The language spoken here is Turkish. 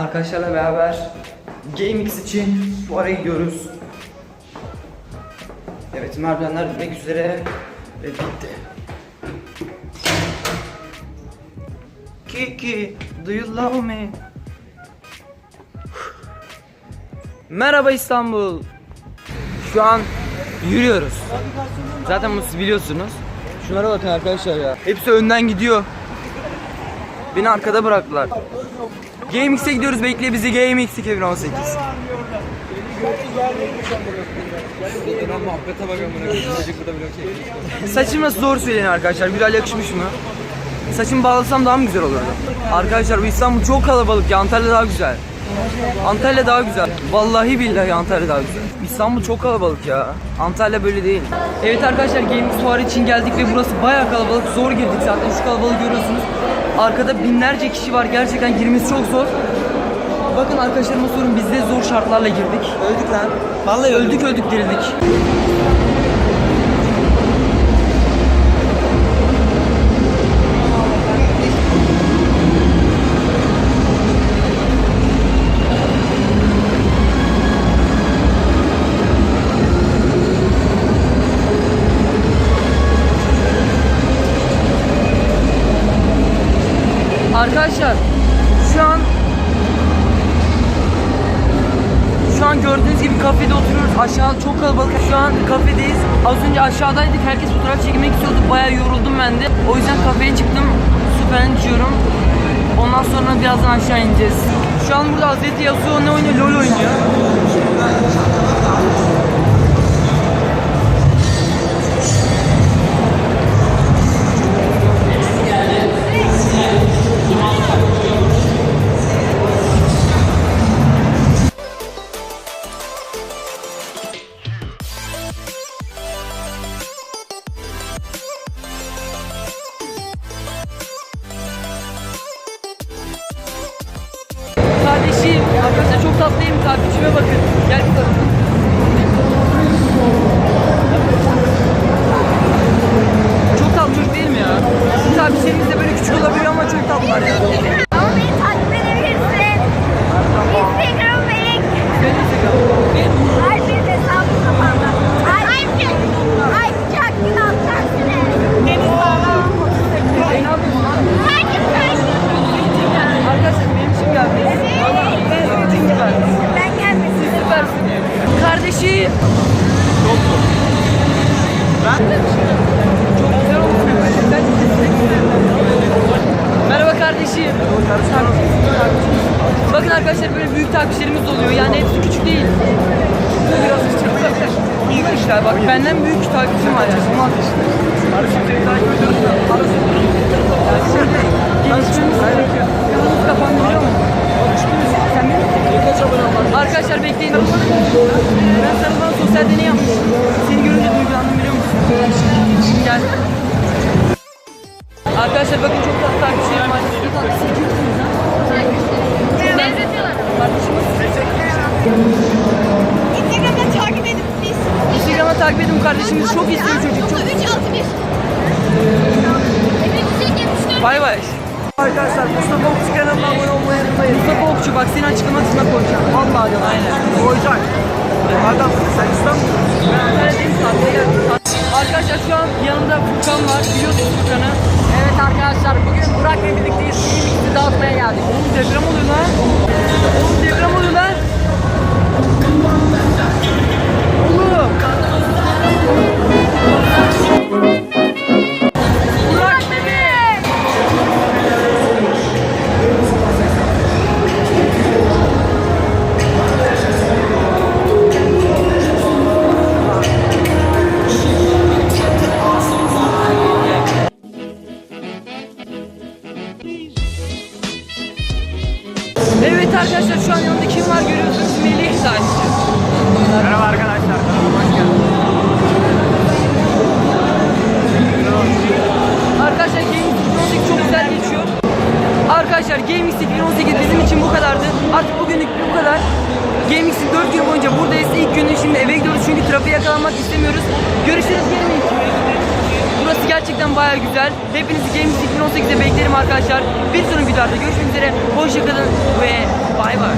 Arkadaşlarla beraber GameX için fuara gidiyoruz. Evet merdivenler bitmek üzere ve bitti. Kiki, do you love me? Merhaba İstanbul. Şu an yürüyoruz. Zaten bunu siz biliyorsunuz. Şunlara bakın arkadaşlar ya. Hepsi önden gidiyor. Beni arkada bıraktılar. GameX'e gidiyoruz bekle bizi GameX 2018. Saçım nasıl doğru söyleyin arkadaşlar. Güzel yakışmış mı? Saçımı bağlasam daha mı güzel olurdu? Arkadaşlar bu İstanbul çok kalabalık ya. Antalya daha güzel. Antalya daha güzel. Vallahi billahi Antalya daha güzel. İstanbul çok kalabalık ya. Antalya böyle değil. Evet arkadaşlar Gaming Fuarı için geldik ve burası bayağı kalabalık. Zor girdik zaten. Şu kalabalığı görüyorsunuz. Arkada binlerce kişi var. Gerçekten girmesi çok zor. Bakın arkadaşlarıma sorun biz de zor şartlarla girdik. Öldük lan. Vallahi öldük öldük dirildik. Arkadaşlar şu an şu an gördüğünüz gibi kafede oturuyoruz. Aşağı çok kalabalık. Şu an kafedeyiz. Az önce aşağıdaydık. Herkes fotoğraf çekmek istiyordu. Bayağı yoruldum ben de. O yüzden kafeye çıktım. Falan içiyorum. Ondan sonra birazdan aşağı ineceğiz. Şu an burada Hazreti Yasuo ne oynuyor? LoL oynuyor. Tatlıyım. Takipçime bakın. Gel bir Kardeşim. Çok güzel olmuş. Ben Merhaba kardeşim. Bakın arkadaşlar böyle büyük takipçilerimiz oluyor. Yani hepsi küçük değil. Bu biraz küçük. İyi işler bak benden büyük takipçim var yani. Olmaz işte. Kardeşimiz çok istiyor çocuk. Çok 3 6 1. Evet 74. Bay bay. Arkadaşlar Mustafa Okçu kanalına abone olmayı unutmayın. Mustafa Okçu bak seni açıklama kısmına koyacağım. Vallahi diyorum. Aynen. Koyacak. Adam sen İstanbul'da. An yanımda kim var görüyorsunuz Melih Taşçı. Merhaba arkadaşlar. Kanalıma hoş geldiniz. Arkadaşlar Gaming 2018 çok güzel geçiyor. Arkadaşlar Gaming 2018 bizim için bu kadardı. Artık bugünlük bu kadar. Gaming 4 gün boyunca buradayız. İlk günü şimdi eve gidiyoruz çünkü trafiğe yakalanmak istemiyoruz. Görüşürüz Gaming. Gerçekten baya güzel. Hepinizi Games 2018'de beklerim arkadaşlar. Bir sonraki videoda görüşmek üzere. Hoşçakalın ve bay bay.